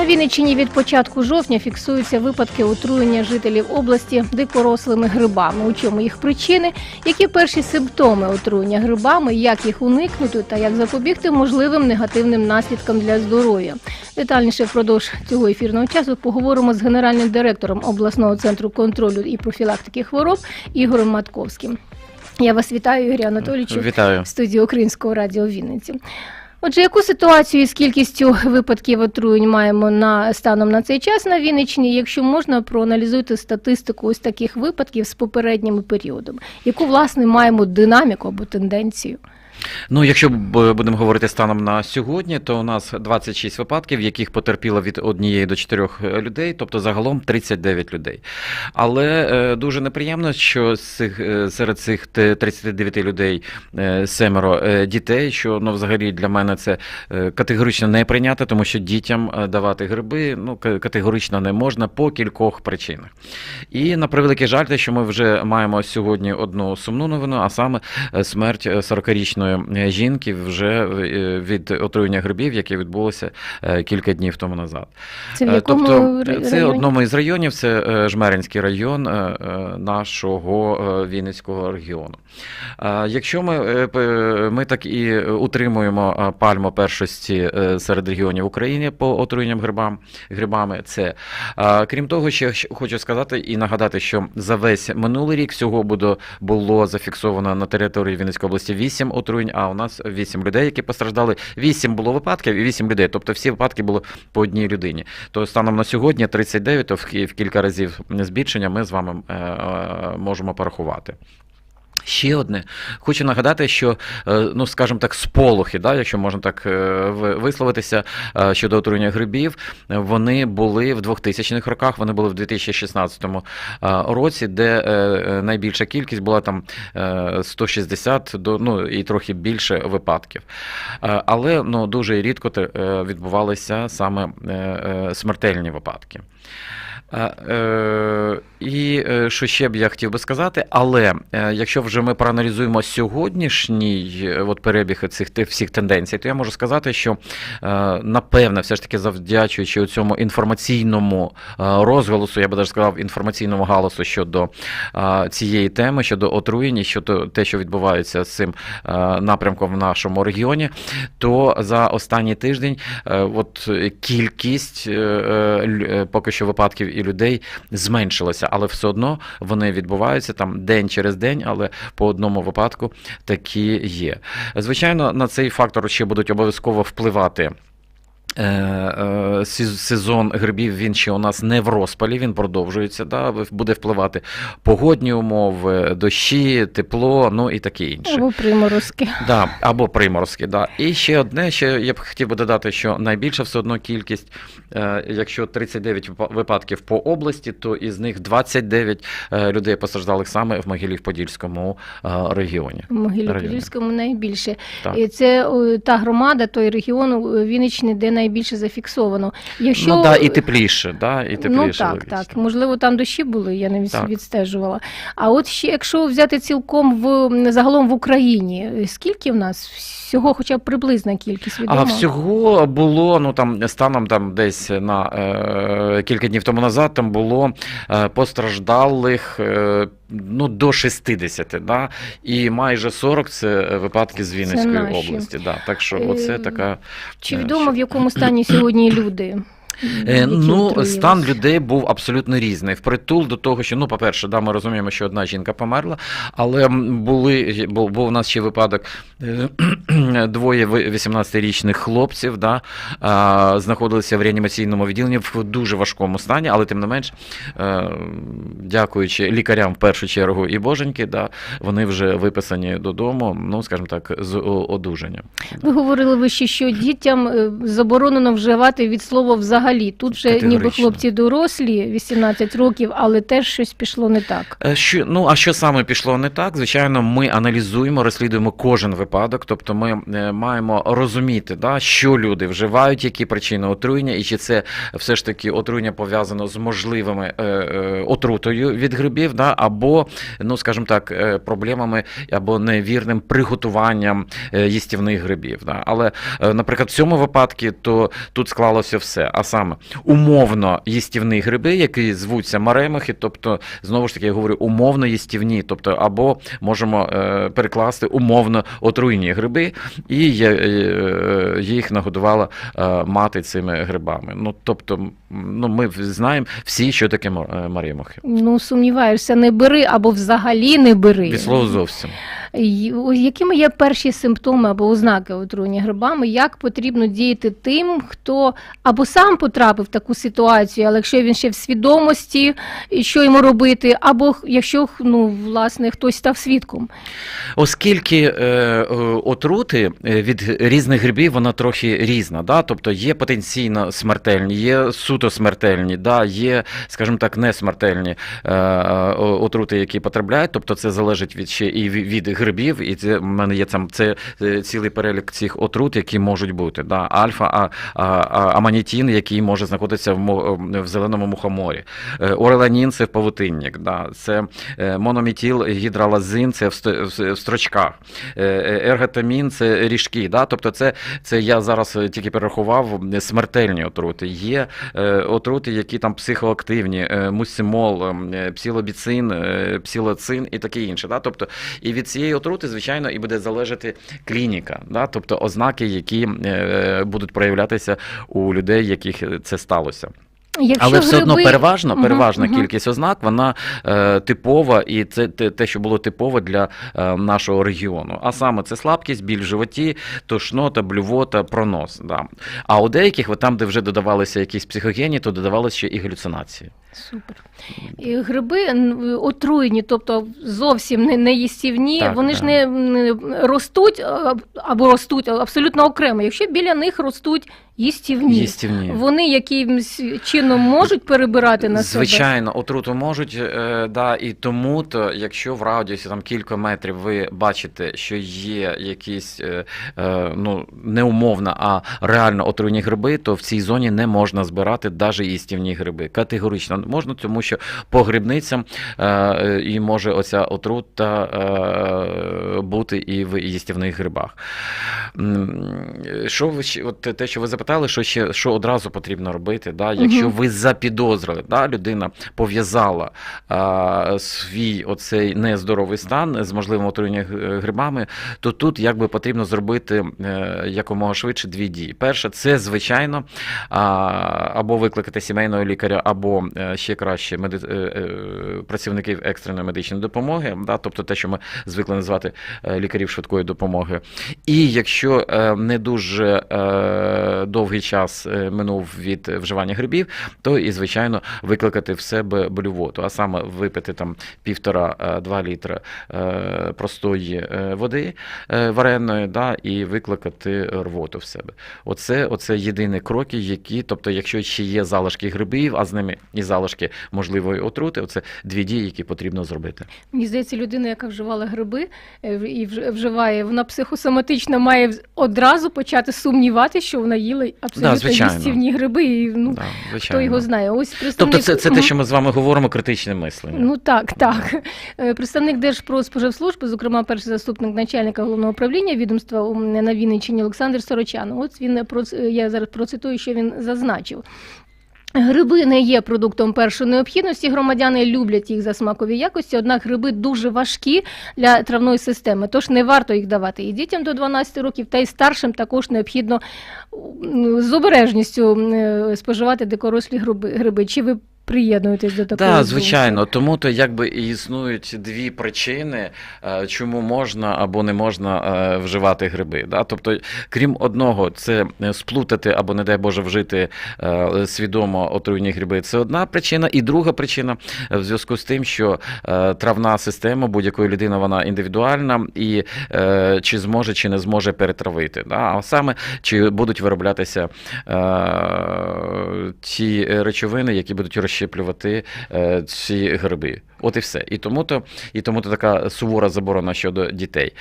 На Вінниччині від початку жовтня фіксуються випадки отруєння жителів області дикорослими грибами. У чому їх причини, які перші симптоми отруєння грибами, як їх уникнути та як запобігти можливим негативним наслідкам для здоров'я. Детальніше впродовж цього ефірного часу поговоримо з генеральним директором обласного центру контролю і профілактики хвороб Ігорем Матковським. Я вас вітаю, Ігорі Анатолійовичу Вітаю. в студії Українського радіо Вінниці. Отже, яку ситуацію з кількістю випадків отруєнь маємо на станом на цей час на Вінниччині? Якщо можна, проаналізуйте статистику ось таких випадків з попередніми періодами, яку власне маємо динаміку або тенденцію? Ну, якщо будемо говорити станом на сьогодні, то у нас 26 випадків, в яких потерпіло від однієї до чотирьох е, людей, тобто загалом 39 людей. Але е, дуже неприємно, що е, серед цих 39 людей семеро дітей, що ну, взагалі для мене це категорично не прийняти, тому що дітям давати гриби ну, категорично не можна по кількох причинах. І на превеликий жаль, те, що ми вже маємо сьогодні одну сумну новину, а саме смерть е, 40-річної е, жінки вже е, від отруєння грибів, яке відбулося е, кілька днів тому назад. Це в Е, якому тобто, р- це одному із районів, це е, Жмеринський район е, е, нашого е, Вінницького регіону. Е, Якщо ми, е, ми так і утримуємо е, пальму першості е, серед регіонів України по отруєнням грибам, грибами, це Е, крім того, ще хочу сказати і нагадати, що за весь минулий рік всього було зафіксовано на території Вінницької області 8 отруєнь, а у нас 8 людей, які постраждали. 8 було випадків і 8 людей. Тобто всі випадки були по одній людині. То станом на сьогодні 39, то в кілька разів збільшення ми з вами е, е, можемо порахувати. Ще одне, хочу нагадати, що, е, ну скажімо так, сполохи, да, якщо можна так е, висловитися е, щодо отруєння грибів, вони були в 2000-х роках, вони були в 2016 е, році, де найбільша кількість була там е, 160 до ну і трохи більше випадків. Але ну дуже рідко відбувалися саме смертельні випадки. Е, е, І е, що ще б я хотів би сказати, але е, якщо вже ми проаналізуємо сьогоднішній е, от перебіг цих всіх тенденцій, то я можу сказати, що напевне, все ж таки завдячуючи цьому інформаційному розголосу, я би навіть сказав, інформаційному галасу щодо цієї теми, щодо отруєння, щодо те, що відбувається з цим напрямком в нашому регіоні, то за останній тиждень от кількість поки що випадків і людей зменшилося, але все одно вони відбуваються там день через день, але по одному випадку такі є. Звичайно, на цей фактор ще будуть обов'язково впливати. Е, е, сез- Сезон грибів він ще у нас не в розпалі, він продовжується. Да? Буде впливати погодні умови, дощі, тепло, ну і таке інше. Або приморозки. Да, або приморські, да. І ще одне, ще я б хотів би додати, що найбільша все одно кількість, е, якщо 39 випадків по області, то із них 29 е, людей постраждалих саме в Могилів-Подільському регіоні. В Могилі-Подільському найбільше. Так. І це та громада, той регіон у Вінниччини, де найбільше зафіксовано. Якщо... Ну да, і тепліше, да, і тепліше. Ну так, так. Можливо, там дощі були, я не Так. відстежувала. А от ще якщо взяти цілком в загалом в Україні, скільки в нас всього, хоча б приблизна кількість відома? А всього було ну там станом там десь на е, кілька днів тому назад там було е, постраждалих е, ну до 60, да? і майже 40 це е, випадки з Вінницької області. Да. Так що Е, оце така. Чи е, відомо що- в якому стані сьогодні люди? Е, які Ну, стан людей був абсолютно різний. Впритул до того, що ну, по-перше, да, ми розуміємо, що одна жінка померла, але були був, був у нас ще випадок е, двоє ви- 18-річних хлопців, да, знаходилися в реанімаційному відділенні в дуже важкому стані, але тим не менш, е, дякуючи лікарям в першу чергу і боженьки, да, вони вже виписані додому, ну скажімо так, з одужанням. Ви говорили вище, що дітям заборонено вживати від слова взагалі взагалі? Тут вже ніби хлопці дорослі, 18 років, але теж щось пішло не так. Е, Що, ну, а що саме пішло не так? Звичайно, ми аналізуємо, розслідуємо кожен випадок, тобто ми е, маємо розуміти, да, що люди вживають, які причини отруєння, і чи це все ж таки отруєння пов'язано з можливими е, е, отрутою від грибів, да, або, ну, скажімо так, е, проблемами або невірним приготуванням їстівних грибів. Да. Але, наприклад, в цьому випадку то тут склалося все. А саме умовно їстівні гриби, які звуться маремахи, тобто знову ж таки я говорю умовно їстівні, тобто або можемо е, перекласти умовно отруйні гриби, і є, е, їх нагодувала е, мати цими грибами. Ну тобто, ну ми знаємо всі, що таке ма- е, маремахи. Ну, сумніваюся, не бери або взагалі не бери. Від слова зовсім. Якими є перші симптоми або ознаки отруєння грибами? Як потрібно діяти тим, хто або сам потрапив в таку ситуацію, але якщо він ще в свідомості, що йому робити, або якщо ну, власне хтось став свідком? Оскільки е, е, отрути е, від різних грибів вона трохи різна, да? тобто є потенційно смертельні, є суто смертельні, да? є, скажімо так, несмертельні е, отрути, які потрапляють, тобто це залежить від ще і від грибів, і це в мене є там це е, цілий перелік цих отрут, які можуть бути. Да? Альфа, а, а, а, аманітін, який може знаходитися в, в зеленому мухоморі, Е, ореланін це павутинник, да? це е, монометіл гідролазин це в, в- строчках, Е, е, ерготамін це ріжки. Да? Тобто це, це я зараз е, тільки перерахував е, смертельні отрути. Є е, отрути, які там психоактивні, е, мусимол, е, псилобіцин, е, псилоцин і таке інше. Да? Тобто, і від цієї отрути, звичайно, і буде залежати клініка, да? тобто ознаки, які е, будуть проявлятися у людей, яких це сталося. Якщо Але все одно переважно, переважна мгм. кількість ознак, вона е, типова, і це те, те, що було типово для е, нашого регіону. А саме це слабкість, біль в животі, тошнота, блювота, пронос. Да. А у деяких, от там, де вже додавалися якісь психогені, то додавалися ще і галюцинації. Супер. І гриби отруєні, тобто зовсім не, не їстівні, Так, вони ж не, ростуть або ростуть абсолютно окремо. Якщо біля них ростуть їстівні, Їстівні. вони якимсь чином можуть перебирати на себе. Звичайно, отруту можуть, е, да, і тому, то, якщо в радіусі там кілька метрів ви бачите, що є якісь е, е, ну, не умовно, а реально отруйні гриби, то в цій зоні не можна збирати навіть їстівні гриби. Категорично можна, тому що по грибницям е, е, і може оця отрута е, бути і в їстівних грибах. Що ви от те, що ви запитали, що ще що одразу потрібно робити, да, якщо ви запідозрили, да, людина пов'язала а, свій оцей нездоровий стан з можливим отруєнням грибами, то тут якби потрібно зробити е, якомога швидше дві дії. Перше, це звичайно а, або викликати сімейного лікаря, або е, ще краще меди... е, е, працівників екстреної медичної допомоги, да, тобто те, що ми звикли називати е, лікарів швидкої допомоги. І якщо не дуже довгий час минув від вживання грибів, то і звичайно викликати в себе блювоту, а саме випити там півтора-два літра простої води вареної, да, і викликати рвоту в себе. Оце, оце єдині кроки, які, тобто, якщо ще є залишки грибів, а з ними і залишки можливої отрути, оце дві дії, які потрібно зробити. Мені здається, людина, яка вживала гриби е, і вж- вживає, вона психосоматично має одразу почати сумнівати, що вона їла абсолютно їстівні гриби. І, ну, Да, хто його знає. Ось представник... Тобто це, це те, що ми з вами говоримо, критичне мислення. Ну так, так. Е, Представник Держпродспоживслужби, зокрема, перший заступник начальника головного управління відомства на Вінниччині Олександр Сорочан. От він проц- я зараз процитую, що він зазначив. Гриби не є продуктом першої необхідності. Громадяни люблять їх за смакові якості, однак гриби дуже важкі для травної системи, тож не варто їх давати і дітям до 12 років, та й старшим також необхідно з обережністю е, споживати дикорослі гриби. гриби. Чи ви приєднуєтесь до такої Так, звичайно, тому то якби і існують дві причини, е, чому можна або не можна е, вживати гриби. Да? Тобто, крім одного, це сплутати або, не дай Боже, вжити е, свідомо отруйні гриби. Це одна причина. І друга причина в зв'язку з тим, що травна система будь-якої людини вона індивідуальна, і чи зможе, чи не зможе перетравити. Да? А саме чи будуть вироблятися ті речовини, які будуть розщеплювати е, ці гриби. От і все. І тому то, і тому то така сувора заборона щодо дітей.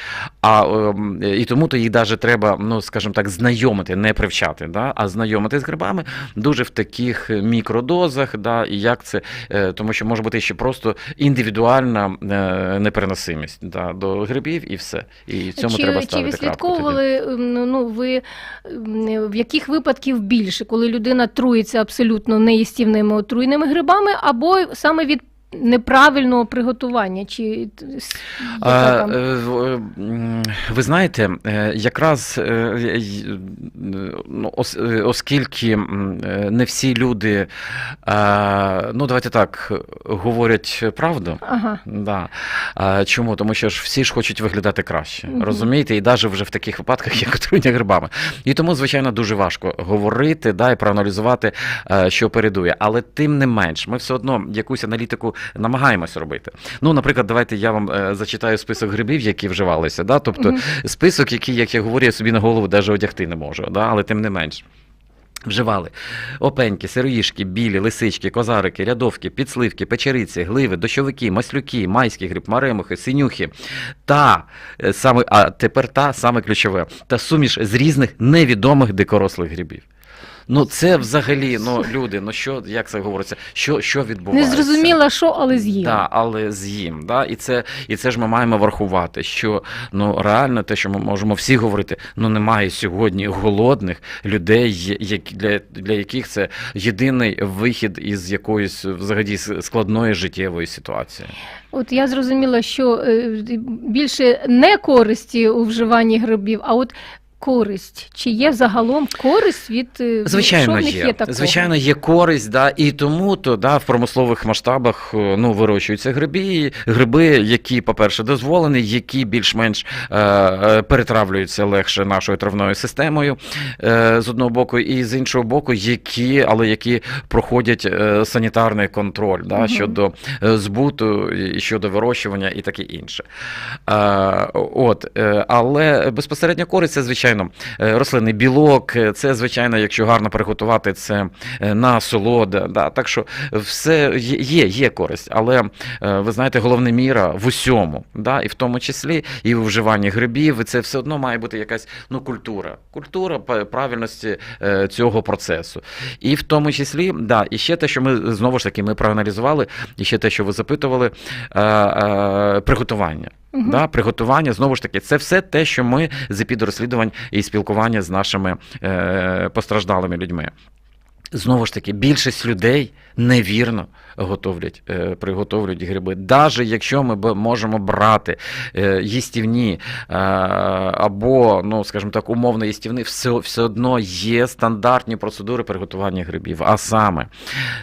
А ем, і тому то їх навіть треба, ну скажімо так, знайомити, не привчати, да? а знайомити з грибами дуже в таких мікродозах, да? і як це, е, тому що може бути ще просто індивідуальна е, непереносимість да? до грибів і все. І в цьому чи, треба ставити ви крапку тоді. слідковували, ем, ну, ну, ви ем, в яких випадків більше, коли людина труїться абсолютно неїстівними отруйними грибами, або саме від неправильного приготування? Чи А, е, Ви знаєте, е, якраз е, ну, ос- оскільки не всі люди, ну давайте так, говорять правду. Ага. Да. Чому? Тому що ж всі ж хочуть виглядати краще. Мгм. Розумієте? І навіть вже в таких випадках, як отруєння грибами. І тому, звичайно, дуже важко говорити да, і проаналізувати, що передує. Але тим не менш, ми все одно якусь аналітику намагаємось робити. Ну, наприклад, давайте я вам е, зачитаю список грибів, які вживалися. Да? Тобто список, який, як я говорю, я собі на голову навіть одягти не можу, да? але тим не менш. Вживали опеньки, сироїшки, білі, лисички, козарики, рядовки, підсливки, печериці, гливи, дощовики, маслюки, майський гриб, маремухи, синюхи та е, саме, а тепер та саме ключове, та суміш з різних невідомих дикорослих грибів. Ну це взагалі, ну люди, ну що, як це говориться, що, що Не відбувається? зрозуміла, що, але з'їла. Да, але з'їм. Да? І, це, і це ж ми маємо врахувати, що ну, реально те, що ми можемо всі говорити, ну немає сьогодні голодних людей, які, для, для яких це єдиний вихід із якоїсь взагалі складної життєвої ситуації. От я зрозуміла, що е, більше не користі у вживанні грибів, а от користь. Чи є загалом користь від е, Звичайно, що в них є. є такого? Звичайно, є користь, да, і тому то да, в промислових масштабах е, ну, вирощуються гриби, гриби, які, по-перше, дозволені, які більш-менш е, е, перетравлюються легше нашою травною системою е, з одного боку, і з іншого боку, які, але які проходять е, санітарний контроль да, Мгм. щодо збуту і щодо вирощування і таке інше. Е, от, е, але безпосередньо користь це, звичайно, е, рослинний білок, е, це, звичайно, якщо гарно приготувати, це е, насолода. Да, так що все є, є, користь, але ви знаєте, головна міра в усьому, да, і в тому числі і в вживанні грибів, і це все одно має бути якась ну, культура. Культура правильності цього процесу. І в тому числі, да, і ще те, що ми знову ж таки ми проаналізували, і ще те, що ви запитували, приготування. Мгм. Да, приготування, знову ж таки, це все те, що ми з епідорозслідувань і спілкування з нашими е, постраждалими людьми. Знову ж таки, більшість людей невірно готовлять, е, приготовлюють гриби. Навіть якщо ми можемо брати е, їстівні е, або, ну, скажімо так, умовно їстівні, все, все одно є стандартні процедури приготування грибів. А саме,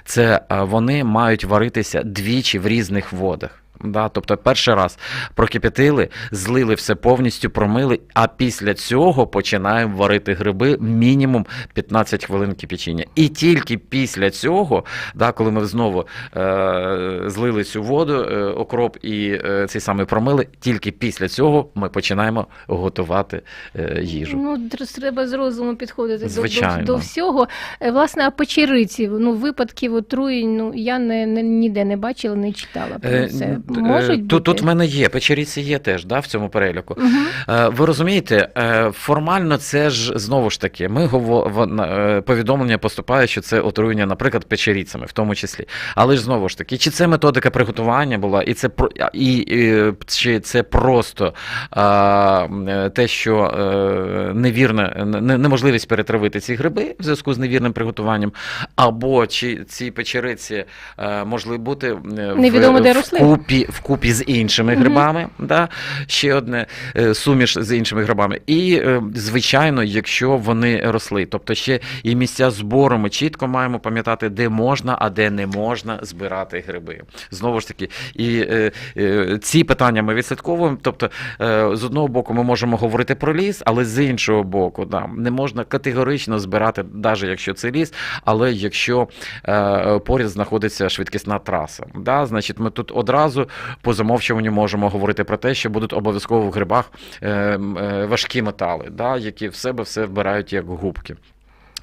це е, вони мають варитися двічі в різних водах. Да, тобто перший раз прокип'ятили, злили все повністю, промили, а після цього починаємо варити гриби мінімум 15 хвилин кипячення. І тільки після цього, да, коли ми знову е, злили цю воду, е, окроп і е, цей самий промили, тільки після цього ми починаємо готувати е, їжу. Ну, треба з розуму підходити до, Звичайно. до, до всього. Е, Власне, а печериці, ну, випадків отруєнь, ну, я не, не, ніде не бачила, не читала про Е, це. Н- е, Можуть тут, тут в мене є, печеріці є теж да, в цьому переліку. Е, Ви розумієте, е, формально це ж знову ж таки, ми в- повідомлення поступає, що це отруєння, наприклад, печеріцями, в тому числі. Але ж знову ж таки, чи це методика приготування була, і це і, і чи це просто а, те, що е, невірна не- неможливість перетравити ці гриби в зв'язку з невірним приготуванням, або чи ці печериці е, могли бути в, де росли. Вкупі вкупі, з іншими Мгм. грибами, да, ще одне е, суміш з іншими грибами. І, е, звичайно, якщо вони росли, тобто ще і місця збору, ми чітко маємо пам'ятати, де можна, а де не можна збирати гриби. Знову ж таки, і е, е, ці питання ми відслідковуємо. Тобто, е, з одного боку, ми можемо говорити про ліс, але з іншого боку, да, не можна категорично збирати, навіть якщо це ліс, але якщо е, поряд знаходиться швидкісна траса. Да, значить, ми тут одразу по замовчуванню можемо говорити про те, що будуть обов'язково в грибах е, е, важкі метали, да, які в себе все вбирають як губки.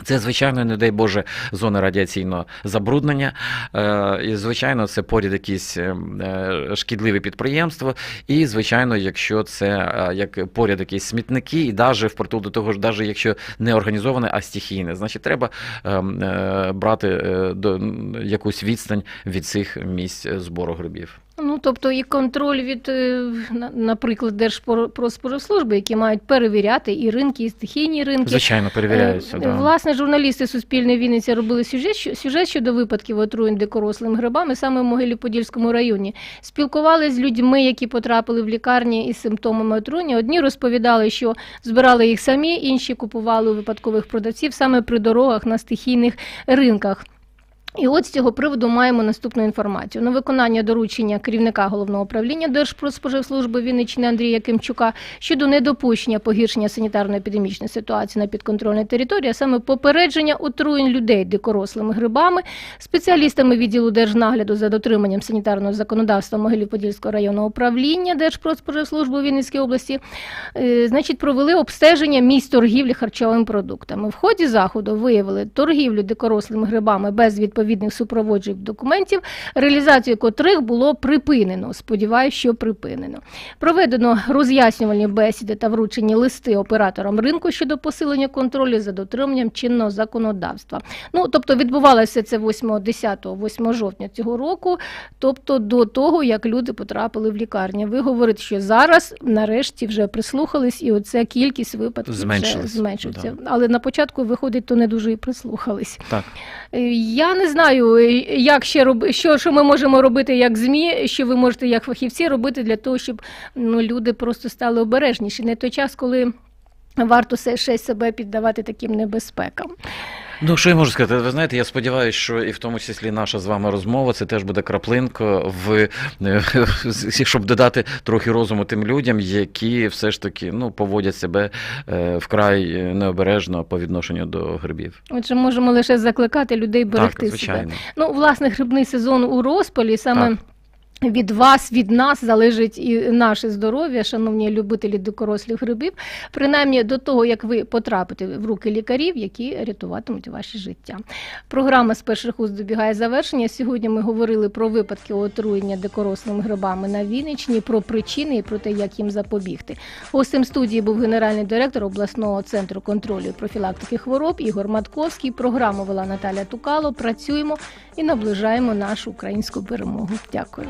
Це, звичайно, не дай Боже, зона радіаційного забруднення. Е, І, звичайно, це поряд якісь шкідливі підприємства. І, звичайно, якщо це як поряд якісь смітники, і навіть впритул до того ж, навіть якщо не організоване, а стихійне, значить, треба брати якусь відстань від цих місць збору грибів. Ну, тобто і контроль від, е, на- наприклад, Держпродспоживслужби, які мають перевіряти і ринки, і стихійні ринки. Звичайно, перевіряються. Е, Да. Власне, журналісти Суспільне Вінниця робили сюжет, сюжет щодо випадків отруєнь дикорослими грибами саме в Могилі-Подільському районі. Спілкувалися з людьми, які потрапили в лікарні із симптомами отруєння. Одні розповідали, що збирали їх самі, інші купували у випадкових продавців саме при дорогах на стихійних ринках. І от з цього приводу маємо наступну інформацію. На виконання доручення керівника головного управління Держпродспоживслужби Вінниччини Андрія Кимчука щодо недопущення погіршення санітарно-епідемічної ситуації на підконтрольній території, а саме попередження отруєнь людей дикорослими грибами, спеціалістами відділу держнагляду за дотриманням санітарного законодавства Могилів-Подільського районного управління Держпродспоживслужби у Вінницькій області, е, значить, провели обстеження місць торгівлі харчовими продуктами. В ході заходу виявили торгівлю дикорослими грибами без відповідних супроводжуючих документів, реалізацію котрих було припинено. Сподіваюсь, що припинено. Проведено роз'яснювальні бесіди та вручені листи операторам ринку щодо посилення контролю за дотриманням чинного законодавства. Ну тобто відбувалося це 8, 10, 8 жовтня цього року, тобто до того, як люди потрапили в лікарні. Ви говорите, що зараз нарешті вже прислухались, і оця кількість випадків вже зменшується. Але на початку виходить, то не дуже і прислухались. Так. Е, Я не знаю, е, як ще роб... що, що ми можемо робити як ЗМІ, що ви можете як фахівці робити для того, щоб ну, люди просто стали обережніші. Не той час, коли варто все ще себе піддавати таким небезпекам. Ну, що я можу сказати? Ви знаєте, я сподіваюся, що і в тому числі наша з вами розмова це теж буде краплинка в е, щоб додати трохи розуму тим людям, які все ж таки ну, поводять себе е, вкрай необережно по відношенню до грибів. Отже, можемо лише закликати людей берегти так, себе. звичайно. Ну, власне, грибний сезон у розпалі саме. Так. Від вас, від нас залежить і наше здоров'я, шановні любителі дикорослих грибів, принаймні до того, як ви потрапите в руки лікарів, які рятуватимуть ваше життя. Програма з перших уст добігає завершення. Сьогодні ми говорили про випадки отруєння дикорослими грибами на Вінниччині, про причини і про те, як їм запобігти. Гостем студії був генеральний директор обласного центру контролю і профілактики хвороб Ігор Матковський. Програму вела Наталя Тукало. Працюємо і наближаємо нашу українську перемогу. Дякую.